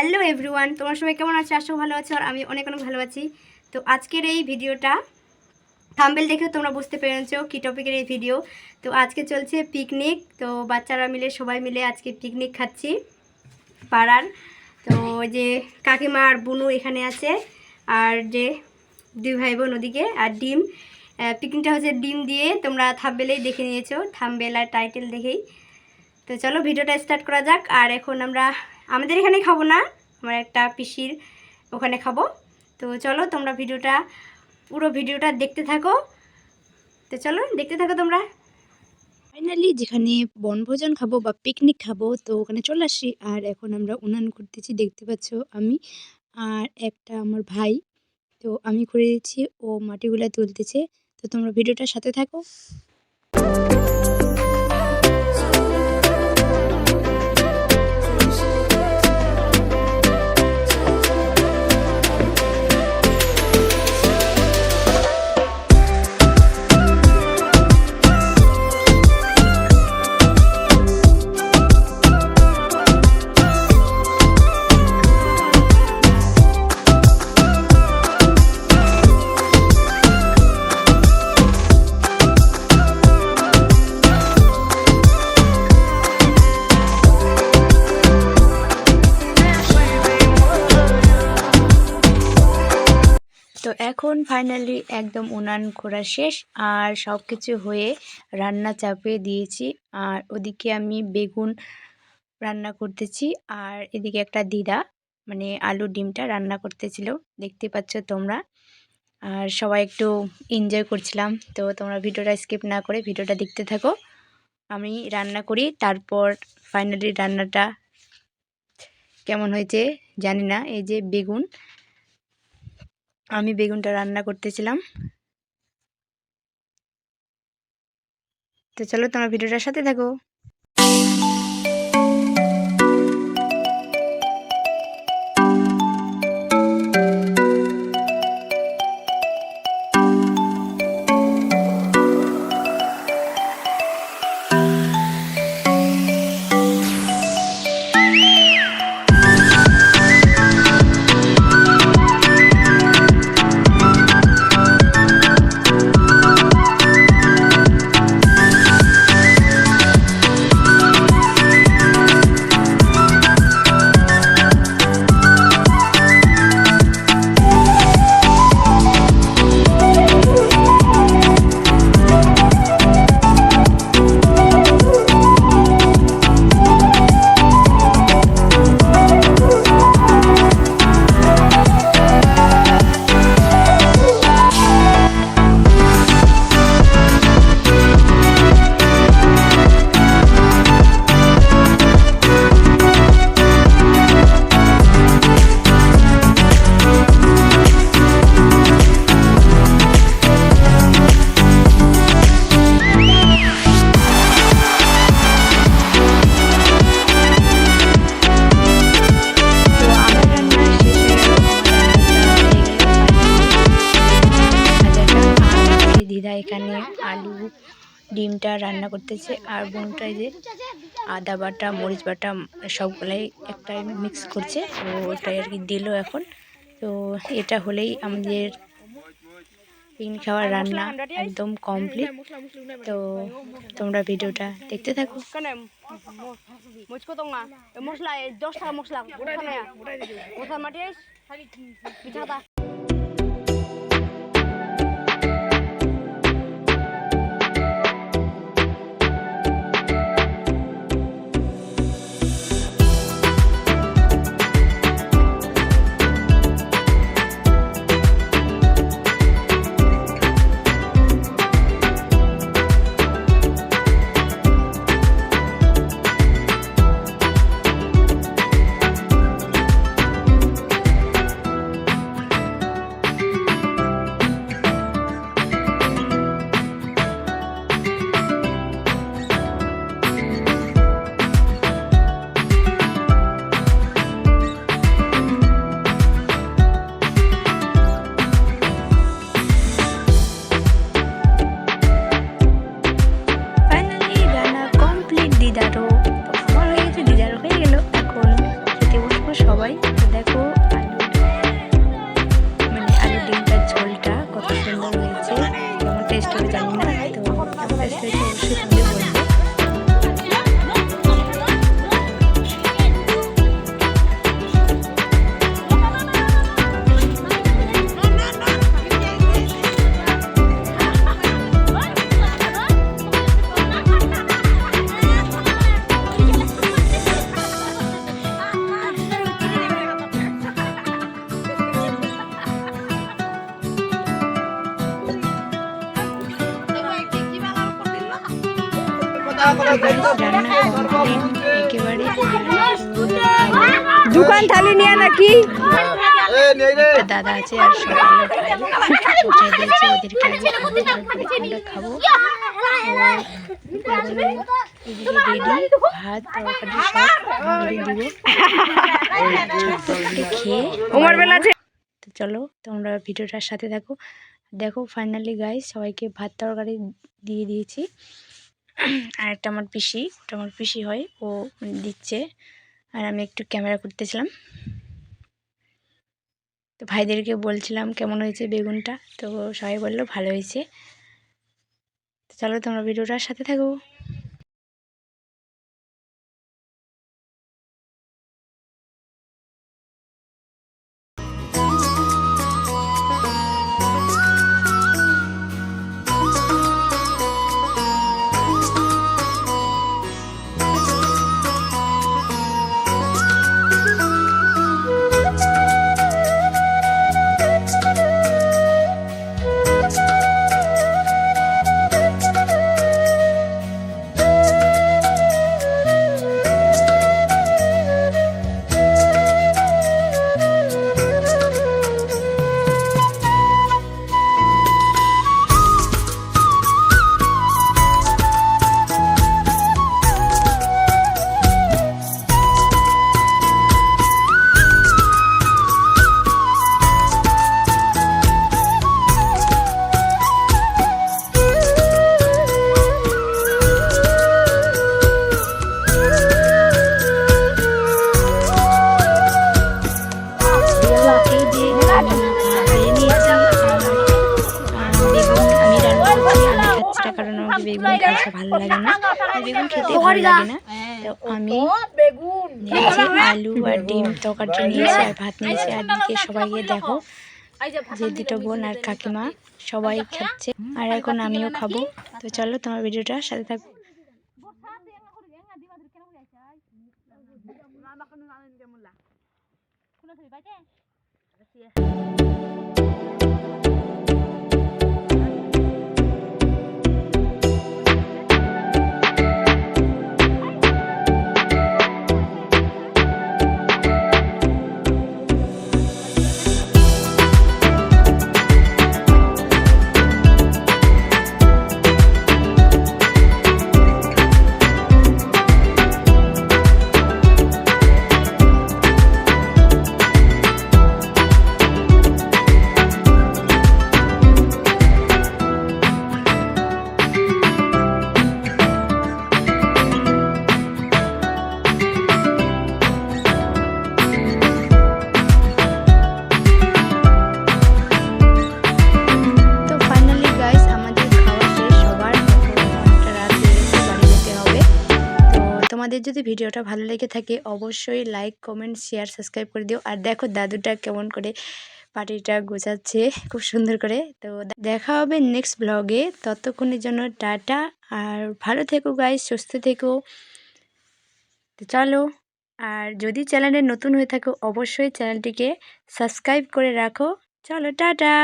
Hello everyone, তোমার সবাই কেমন আছো? আসো ভালো আছো আর আমি অনেক অনেক ভালো আছি। তো আজকের এই ভিডিওটা থাম্বেল দেখে তোমরা বুঝতে পেরেছ কী টপিকের এই ভিডিও। তো আজকে চলছে পিকনিক তো বাচ্চারা মিলে, সবাই মিলে আজকে পিকনিক খাচ্ছি পাড়ার। তো যে কাকিমা আর বুনু এখানে আছে, আর যে দুই ভাই বোন ওদিকে, আর ডিম। পিকনিকটা হচ্ছে ডিম দিয়ে তোমরা থাম্বেলেই দেখে নিয়েছো, থাম্বেল আর টাইটেল দেখেই। তো চলো ভিডিওটা স্টার্ট করা যাক, আর এখন আমরা আমাদের এখানে খাব না, আমার একটা পিসির ওখানে খাব। তো চলো তোমরা ভিডিওটা, পুরো ভিডিওটা দেখতে থাকো। তো চলো দেখতে থাকো তোমরা। ফাইনালি যেখানে বনভোজন খাব বা পিকনিক খাব, তো ওখানে চলে আসি। আর এখন আমরা উনান করতেছি দেখতে পাচ্ছ আমি আর একটা আমার ভাই। তো আমি করে দিচ্ছি, ও মাটিগুলা তুলতেছে। তো তোমরা ভিডিওটার সাথে থাকো। এখন ফাইনালি একদম উনান করা শেষ, আর সব কিছু হয়ে রান্না চাপিয়ে দিয়েছি। আর ওদিকে আমি বেগুন রান্না করতেছি, আর এদিকে একটা দিদা মানে আলু ডিমটা রান্না করতেছিল, দেখতে পাচ্ছ তোমরা। আর সবাই একটু এনজয় করছিলাম, তো তোমরা ভিডিওটা স্কিপ না করে ভিডিওটা দেখতে থাকো। আমি রান্না করি, তারপর ফাইনালি রান্নাটা কেমন হয়েছে জানি না, এই যে বেগুন। আমি বেগুনটা রান্না করতেছিলাম। তো চলো তোমার ভিডিওটার সাথে থাকো। এখানে আলু ডিমটা রান্না করতেছে আর বোনটাই যে আদা বাটা মরিচ বাটা সবগুলাই একটা মিক্স করছে। তো ওটাই আর কি দিল এখন। তো এটা হলেই আমাদের পিকনিক খাওয়ার রান্না একদম কমপ্লিট তো তোমরা ভিডিওটা দেখতে থাকো। মশলা দশ টাকা মশলা দোকান থালি নিয়ে নাকি একটা দাদা আছে আর সকালে ভাই দিয়েছে ওদেরকে খাব রেডি ভাত তরকারি সব খেয়ে বেলা তো চলো তোমরা ভিডিওটার সাথে দেখো দেখো ফাইনালি গাইস সবাইকে ভাত তরকারি দিয়ে দিয়েছি আর একটা আমার পিসি ওটা আমার পিসি হয়, ও দিচ্ছে। আর আমি একটু ক্যামেরা করতেছিলাম। তো ভাইদেরকে বলছিলাম, কেমন হয়েছে বেগুনটা? তো সবাই বলল, ভালো হয়েছে। চলো তোমরা ভিডিওটার সাথে থাকো। না কারণ আমাকে বেগুন খেতে ভালো লাগে না। বেগুন খেতে ভালো লাগে না। তো আমি নিয়েছি আলু আর ডিম তরকারি নিয়েছি আর ভাত নিয়েছি আর দিকে সবাইকে দেখো। যে দুটো বোন আর কাকিমা সবাই খাচ্ছে। আর এখন আমিও খাব। তো চলো তোমার ভিডিওটা সাথে থাকো তো তোমাদের যদি ভিডিওটা ভালো লেগে থাকে, অবশ্যই লাইক কমেন্ট শেয়ার সাবস্ক্রাইব করে দিও। আর দেখো দাদুটা কেমন করে পার্টিটা গোছাচ্ছে, খুব সুন্দর করে। তো দেখা হবে নেক্সট ব্লগে ততক্ষণের জন্য টাটা আর ভালো থেকো গাইস সুস্থ থেকো। তো চলো, আর যদি চ্যানেলে নতুন হয়ে থাকো, অবশ্যই চ্যানেলটিকে সাবস্ক্রাইব করে রাখো। চলো, টাটা!